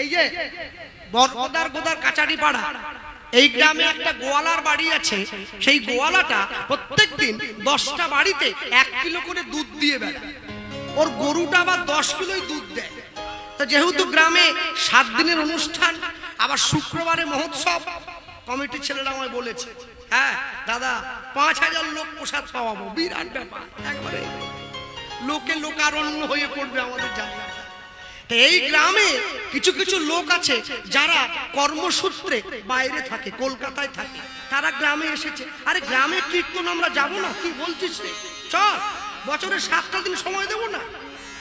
এই যে গোদার কাচারি পাড়া। এই গ্রামে একটা গোয়ালার বাড়ি আছে। সেই গোয়ালাটা প্রত্যেকদিন দশটা বাড়িতে এক কিলো করে দুধ দিয়ে বেড়ায়। ওর গরুটা আবার দশ কিলোই দুধ দেয়। তো যেহেতু গ্রামে সাত দিনের অনুষ্ঠান, আবার শুক্রবারে মহোৎসব, কমিটির ছেলেরা আমায় বলেছে হ্যাঁ দাদা, পাঁচ হাজার লোক প্রসাদ পাওয়াবো। বিরাট ব্যাপার, একবারে। লোকে লোকারণ্য হয়ে পড়বে আমাদের জায়গাটা এই গ্রামে কিছু কিছু লোক আছে যারা কর্মসূত্রে বাইরে থাকে, কলকাতায় থাকে। তারা গ্রামে এসেছে। আরে গ্রামে কীর্তন আমরা যাব না? কি বলছিস রে? চল, বছরে সাতটা দিন সময় দেবো না?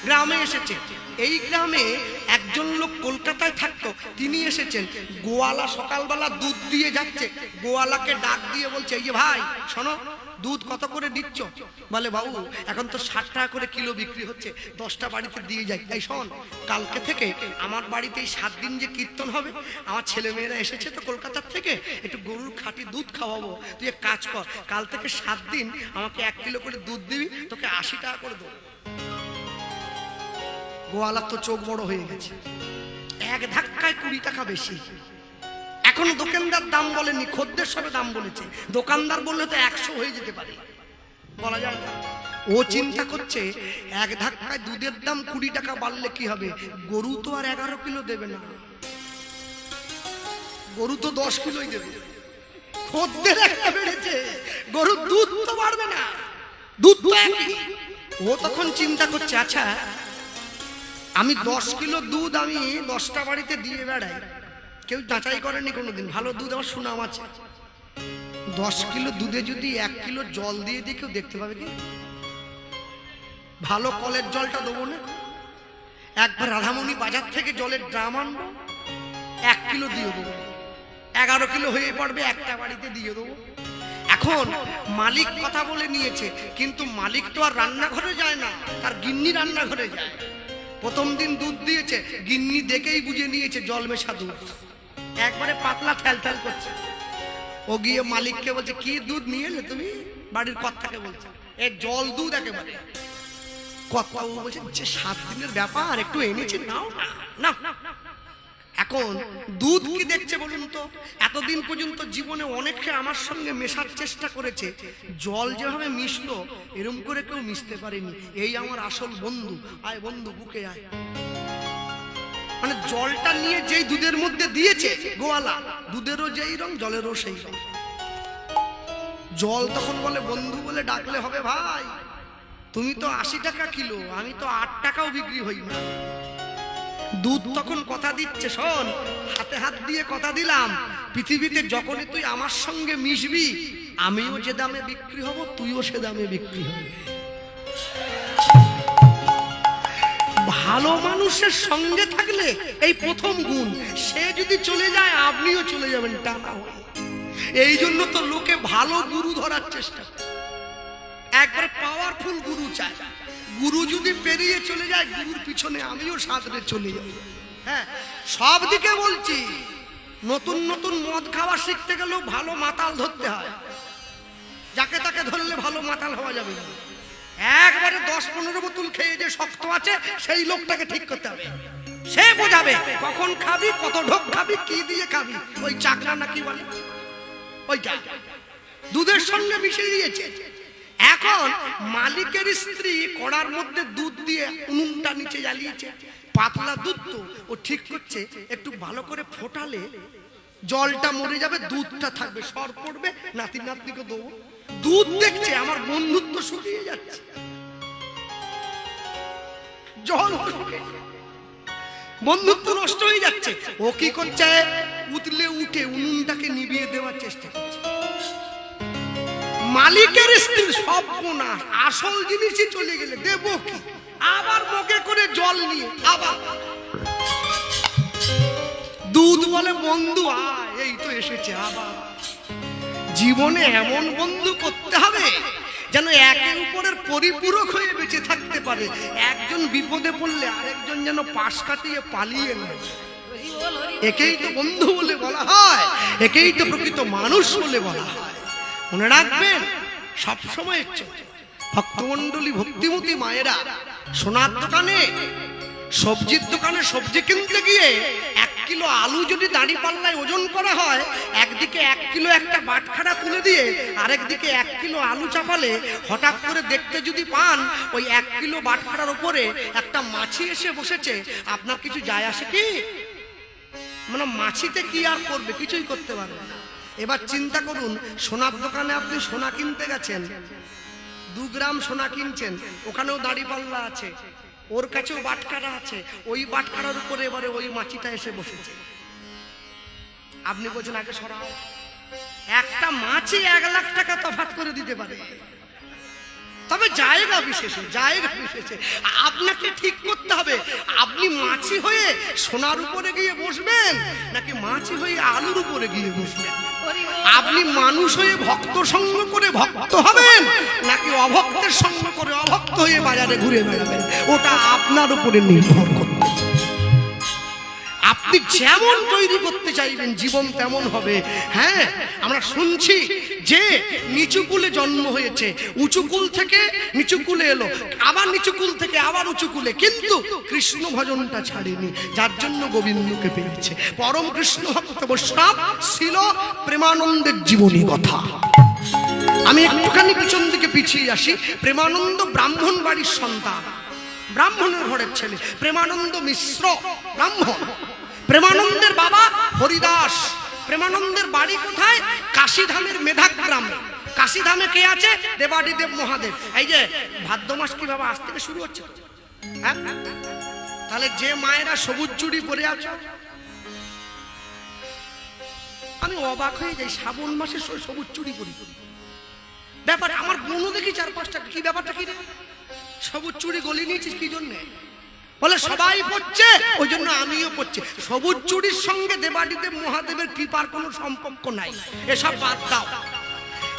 গ্রামে এসেছে। এই গ্রামে একজন লোক কলকাতায় থাকতো, তিনি এসেছেন। গোয়ালা সকালবেলা দুধ দিয়ে যাচ্ছে। গোয়ালাকে ডাক দিয়ে বলছে, এই যে ভাই, শোনো দুধ কত করে দিচ্ছ? বলে, বাবু, এখন তো ষাট টাকা করে কিলো বিক্রি হচ্ছে, দশটা বাড়িতে দিয়ে যাই। এই শোন, কালকে থেকে আমার বাড়িতে এই সাত দিন যে কীর্তন হবে, আমার ছেলে মেয়েরা এসেছে তো কলকাতার থেকে, একটু গরুর খাঁটি দুধ খাওয়াবো। তুই এক কাজ কর, কাল থেকে সাত দিন আমাকে এক কিলো করে দুধ দিবি, তোকে আশি টাকা করে দেবো। গোয়ালার তো চোখ বড় হয়ে গেছে। এক ধাক্কায় কুড়ি টাকা বেশি। এখন দোকানদার দাম বলেনি, খদ্দের সবে দাম বলেছে। দোকানদার বললে তো একশো হয়ে যেতে পারে। বলা যায় না। ও চিন্তা করছে, এক ধাক্কায় দুধের দাম কুড়ি টাকা বাড়লে কি হবে? গরু তো আর এগারো কিলো দেবে না। গরু তো দশ কিলোই দেবে। খদ্দের একটা বেড়েছে, গরুর দুধ তো বাড়বে না। দুধ তো একই। ও তখন চিন্তা করছে আচ্ছা আমি দশ কিলো দুধ আমি দশটা বাড়িতে দিয়ে বেড়াই। কেউ যাচাই করেনি কোনোদিন। ভালো দুধ আমার সুনাম আছে। দশ কিলো দুধে যদি এক কিলো জল দিয়ে দিই কেউ দেখতে পাবে কি? ভালো কলের জলটা দেবো না? একবার রাধামণি বাজার থেকে জলের ড্রাম আনব, এক কিলো দিয়ে দেবো। এগারো কিলো হয়ে পড়বে, একটা বাড়িতে দিয়ে দেবো। এখন মালিক কথা বলে নিয়েছে, কিন্তু মালিক তো আর রান্নাঘরে যায় না, তার গিন্নি রান্নাঘরে যায়। প্রথম দিন দুধ দিয়েছে, গিন্নি দেখেই বুঝে নিয়েছে জল মেশা দুধ। একবারে পাতলা ঠেল করছে। ও গিয়ে মালিককে বলছে, কি দুধ নিয়ে এলে তুমি? বাড়ির কর্তাকে বলছে, এ জল দুধ একেবারে। ও বলছে যে সাত দিনের ব্যাপার, একটু এনেছে, নাও না এখন দুধ কি দেখছে বলুন তো? এতদিন পর্যন্ত জীবনে অনেকে আমার সঙ্গে মেশার চেষ্টা করেছে। জল যেভাবে মিশলো, এরম করে কেউ মিশতে পারেনি। এই আমার আসল বন্ধু। আয় বন্ধু, বুকে আয়। মানে জলটা নিয়ে যেই দুধের মধ্যে দিয়েছে গোয়ালা, দুধেরও যেই রং, জলেরও সেই রং। জল তখন বলে, বন্ধু বলে ডাকলে হবে ভাই। তুমি তো আশি টাকা কিলো, আমি তো আট টাকাও বিক্রি হই না। দুধ তখন কথা দিচ্ছে, শোন, হাতে হাত দিয়ে কথা দিলাম। পৃথিবীতে যখনই তুই আমার সঙ্গে মিশবি, আমিও যে দামে বিক্রি হব, তুইও সে দামে বিক্রি হবে। ভালো মানুষের সঙ্গে থাকলে এই প্রথম গুণ। সে যদি চলে যায়, আপনিও চলে যাবেন টানা হয়ে। এই জন্য তো লোকে ভালো গুরু ধরার চেষ্টা। একবারে পাওয়ারফুল গুরু চায় গুরু যদি পেরিয়ে চলে যায়, গুরুর পিছনে আমিও সাঁতরে চলে যাব। হ্যাঁ সব দিকে বলছি, নতুন নতুন মদ খাওয়া শিখতে গেলেও ভালো মাতাল ধরতে হয়। যাকে তাকে ধরলে ভালো মাতাল হওয়া যাবে। একবারে দশ পনেরো বোতল খেয়ে যে শক্ত আছে, সেই লোকটাকে ঠিক করতে হবে। সে বোঝাবে। কখন খাবি, কত ঢোক খাবি, কি দিয়ে খাবি? ওই চাকরা নাকি বলে? ওইটা দুধের সঙ্গে মিশিয়ে দিয়েছে। এখন মালিকের স্ত্রী কড়ার মধ্যে দুধ দিয়ে উনুনটা নিচে জ্বালিয়েছে। পাতলা দুধ তো, ও ঠিক করছে, একটু ভালো করে ফোটালে জলটা মরে যাবে, দুধটা থাকবে, সর পড়বে, নাতি নাতনিকে দেবো। দুধ দেখছে, আমার বন্ধুত্ব শুকিয়ে যাচ্ছে। জল শুকিয়ে। বন্ধুত্ব নষ্ট হয়ে যাচ্ছে। ও কি করছে? উতলে উঠে উনুনটাকে নিভিয়ে দেওয়ার চেষ্টা করছে। মালিকের স্ত্রী সব না আসল জিনিসই চলে গেলে দেব কি? আবার মগে করে জল নিয়ে, আবার। দুধ বলে, বন্ধু, আয়, এই তো এসেছে, আবার। জীবনে এমন বন্ধু করতে হবে যেন একে উপরের পরিপূরক হয়ে বেঁচে থাকতে পারে। একজন বিপদে পড়লে আরেকজন যেন পাশ কাটিয়ে পালিয়ে নেয়। একেই তো বন্ধু বলে বলা হয়, একেই তো প্রকৃত মানুষ বলে বলা হয়। মনে রাখবেন, সবসময় ভক্তমন্ডলী ভক্তিমতী মায়েরা সোনার দোকানে সবজির দোকানে সবজি কিনতে গিয়ে এক কিলো আলু যদি দাঁড়ি পাল্লায় ওজন করা হয়, একদিকে এক কিলো একটা বাটখারা তুলে দিয়ে আরেকদিকে এক কিলো আলু চাপালে হঠাৎ করে দেখতে যদি পান, ওই এক কিলো বাটখারার উপরে একটা মাছি এসে বসেছে। আপনার কিছু যায় আসে কি? মানে মাছিতে কি আর করবে? কিছুই করতে পারবে না। এবার চিন্তা করুন, সোনার দোকানে আপনি সোনা কিনতে গেছেন, দু গ্রাম সোনা কিনছেন, ওখানেও দাড়ি পাল্লা আছে। ওর কাছেও বাটখারা আছে। ওই বাটখারার উপরে এবারে ওই মাছিটা এসে বসেছে। আপনি বলছেন, আগে সরাও। একটা মাছি এক লাখ টাকা তফাত করে দিতে পারে। তবে জায়গা বিশেষে জায়গা বিশেষে। আপনাকে ঠিক করতে হবে। আপনি মাছি হয়ে সোনার উপরে গিয়ে বসবেন, নাকি মাছি হয়ে আলুর উপরে গিয়ে বসবেন? আপনি মানুষ হয়ে ভক্ত সঙ্গ করে ভক্ত হবেন, নাকি অভক্তের সঙ্গ করে অভক্ত হয়ে বাজারে ঘুরে বেড়াবেন? ওটা আপনার উপরে নির্ভর। আপনি যেমন তৈরি করতে চাইবেন, জীবন তেমন হবে। হ্যাঁ আমরা শুনছি যে নিচু কুলে জন্ম হয়েছে, উঁচু কুল থেকে নিচু কুলে এলো, আবার নিচু কুল থেকে আবার উঁচু কুলে। কিন্তু কৃষ্ণ ভজনটা ছাড়েনি, যার জন্য গোবিন্দকে পেয়েছে। পরম কৃষ্ণ ভক্ত বৈষ্ণব ছিল প্রেমানন্দের জীবনী কথা। আমি একটুখানি পিছন দিকে পিছিয়ে আসি। প্রেমানন্দ ব্রাহ্মণ বাড়ির সন্তান, ব্রাহ্মণের ঘরের ছেলে, প্রেমানন্দ মিশ্র ব্রাহ্মণ। প্রেমানন্দের বাবা হরিদাস। প্রেমানন্দের বাড়ি কোথায়? কাশীধামের মেধাগ্রামে। কাশীধামে কে আছে? দেবাদিদেব মহাদেব। এই যে ভাদ্র মাস কীভাবে আজ থেকে শুরু হচ্ছে? হ্যাঁ? তাহলে যে মায়েরা সবুজ চুড়ি পরে আছে, আমি অবাক হয়ে যাই, শ্রাবণ মাসে সবুজ চুরি করি ব্যাপার আমার বোনও দেখি চার পাঁচটা, কি ব্যাপারটা কি সবুজ চুড়ি গলি নিয়েছিস, কি জন্যে? বলে সবাই পড়ছে ওই জন্য আমিও পড়ছি। সবুজ চুরির সঙ্গে দেবাদিদেব মহাদেবের কৃপার কোনো সম্পর্ক নাই। এসব বাদ দাও।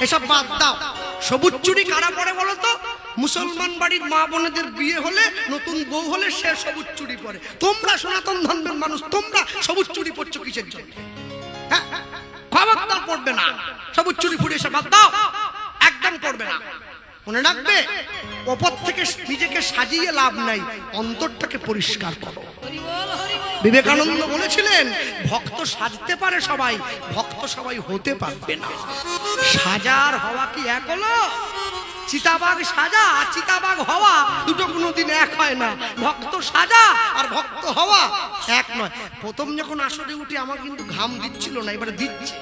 এসব বাদ দাও। সবুজ চুরি কারা পরে বলো তো? মুসলমান বাড়ির মা বোনেদের বিয়ে হলে নতুন বউ হলে সে সবুজ চুরি পরে। তোমরা সনাতন ধর্মের মানুষ, তোমরা সবুজ চুরি পড়ছো কিসের জন্য? হ্যাঁ? খবরদার পড়বে না। সবুজ চুরি ফুড়ে এসে বাদ দাও। একদম পড়বে না। মনে রাখবে? ওপর থেকে নিজেকে সাজিয়ে লাভ নাই, অন্তরটাকে পরিষ্কার করো। বিবেকানন্দ বলেছিলেন, ভক্ত সাজতে পারে সবাই, ভক্ত সবাই হতে পারবে না। সাজার হওয়া কি এক হলো? চিতাবাগ সাজা চিতাবাগ হওয়া দুটো কোনোদিন এক হয় না। ভক্ত সাজা আর ভক্ত হওয়া এক নয়। প্রথম যখন আসরে উঠে আমার কিন্তু ঘাম দিচ্ছিল না, এবারে দিচ্ছে।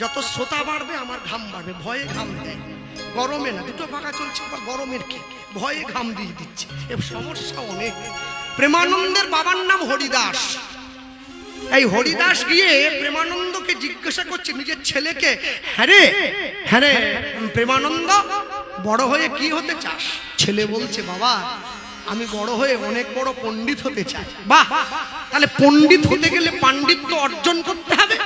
যত শ্রোতা বাড়বে, আমার ঘাম বাড়বে, ভয়ে ঘাম দেয়। গরমে না, দুটো পাকা চলছে, আবার গরমের কি? ভয়ে ঘাম দিয়ে দিচ্ছে। এ সমস্যা অনেক। প্রেমানন্দের বাবার নাম হরিদাস। এই হরিদাস গিয়ে প্রেমানন্দকে জিজ্ঞাসা করছে, নিজের ছেলেকে হ্যাঁ রে হ্যাঁ প্রেমানন্দ, বড় হয়ে কি হতে চাস? ছেলে বলছে, বাবা, আমি বড় হয়ে অনেক বড় পণ্ডিত হতে চাই। বাহ! তাহলে পণ্ডিত হতে গেলে পাণ্ডিত্য অর্জন করতে হবে।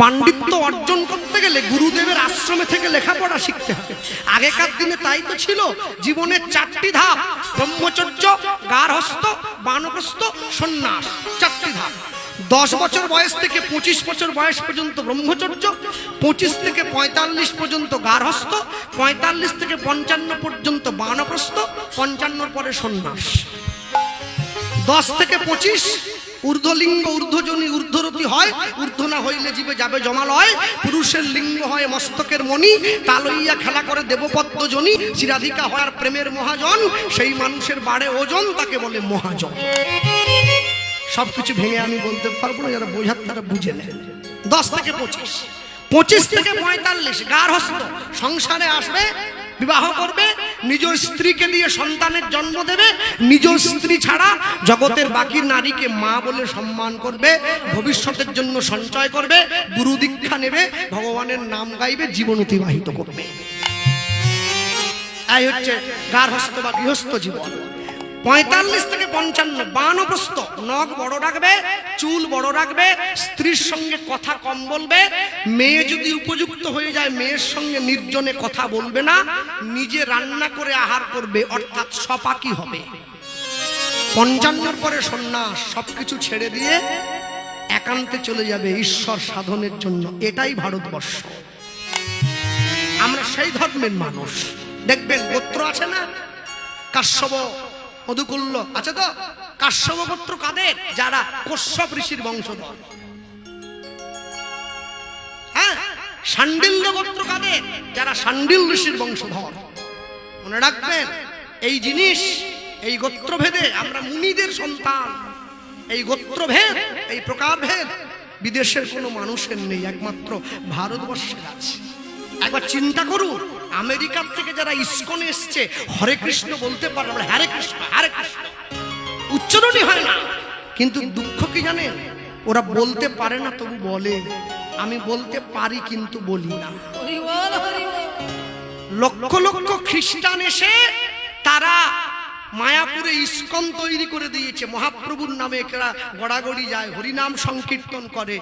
পাণ্ডিত্য অর্জন করতে গেলে গুরুদেবের আশ্রমে থেকে লেখাপড়া শিখতে হবে। আগেকার দিনে তাই তো ছিল, জীবনের চারটি ধাপ, ব্রহ্মচর্য, গার্হস্থ, বানপ্রস্থ, সন্ন্যাস, চারটি ধাপ। দশ বছর বয়স থেকে পঁচিশ বছর বয়স পর্যন্ত ব্রহ্মচর্য, পঁচিশ থেকে পঁয়তাল্লিশ পর্যন্ত গার্হস্থ, পঁয়তাল্লিশ থেকে পঞ্চান্ন পর্যন্ত বানপ্রস্থ, পঞ্চান্নর পরে সন্ন্যাস। দশ থেকে পঁচিশ, ঊর্ধ্বলিঙ্গ, ঊর্ধ্বজনী হয় ঊর্ধ্ব হইলে জীবে যাবে জমালয়। পুরুষের লিঙ্গ হয় মস্তকের মণি তা লইয়া খেলা করে দেবপদ্ম জনি চিরাধিকা হয় আর প্রেমের মহাজন, সেই মানুষের বাড়ে ওজন, তাকে বলে মহাজন। সবকিছু ভেঙে আমি বলতে পারব না, যারা বোঝার তারা বুঝে নেন দশ থেকে পঁচিশ। পঁচিশ থেকে পঁয়তাল্লিশ গার্হস্থ সংসারে আসবে, বিবাহ করবে নিজ স্ত্রীকে দিয়ে সন্তানের জন্ম দেবে নিজ স্ত্রী ছাড়া জগতের বাকি নারীকে মা বলে সম্মান করবে, ভবিষ্যতের জন্য সঞ্চয় করবে, গুরু দীক্ষা নেবে, ভগবানের নাম গাইবে, জীবন অতিবাহিত করবে। এই হচ্ছে গার্হস্থ বা গৃহস্থ জীবন। পঁয়তাল্লিশ থেকে পঞ্চান্ন বানপ্রস্ত নখ বড় রাখবে, চুল বড় রাখবে, স্ত্রীর সঙ্গে কথা কম বলবে, মেয়ে যদি উপযুক্ত হয়ে যায়, মেয়ের সঙ্গে নির্জনে কথা বলবে না, নিজে রান্না করে আহার করবে, অর্থাৎ সপাকি হবে। পঞ্চান্নর পরে সন্ন্যাস সবকিছু ছেড়ে দিয়ে একান্তে চলে যাবে ঈশ্বর সাধনের জন্য। এটাই ভারতবর্ষ। আমরা সেই ধর্মের মানুষ। দেখবেন, গোত্র আছে না? কাশ্যপ মধুকুল্ল। আছে তো কাশ্যপ গোত্র কাদের? যারা কশ্যপ ঋষির বংশধর। হ্যাঁ সান্ডিল্য গোত্র কাদের? যারা সান্ডিল ঋষির বংশধর। মনে রাখবেন, এই জিনিস, এই গোত্রভেদে আমরা মুনিদের সন্তান। এই গোত্রভেদ, এই প্রকারভেদ বিদেশের কোনো মানুষের নেই, একমাত্র ভারতবর্ষের আছে। একবার চিন্তা করুন আমেরিকার থেকে যারা ইস্কনে এসছে, হরে কৃষ্ণ বলতে পারে আমরা, হরে কৃষ্ণ হরে কৃষ্ণ। উচ্চারণই হয় না। কিন্তু দুঃখ কি জানেন? ওরা বলতে পারে না, তবু বলে। আমি বলতে পারি, কিন্তু বলি না। লক্ষ লক্ষ খ্রিস্টান এসে তারা মায়াপুরে ইস্কন তৈরি করে দিয়েছে। মহাপ্রভুর নামে এরা গড়াগড়ি যায়, হরিনাম সংকীর্তন করে।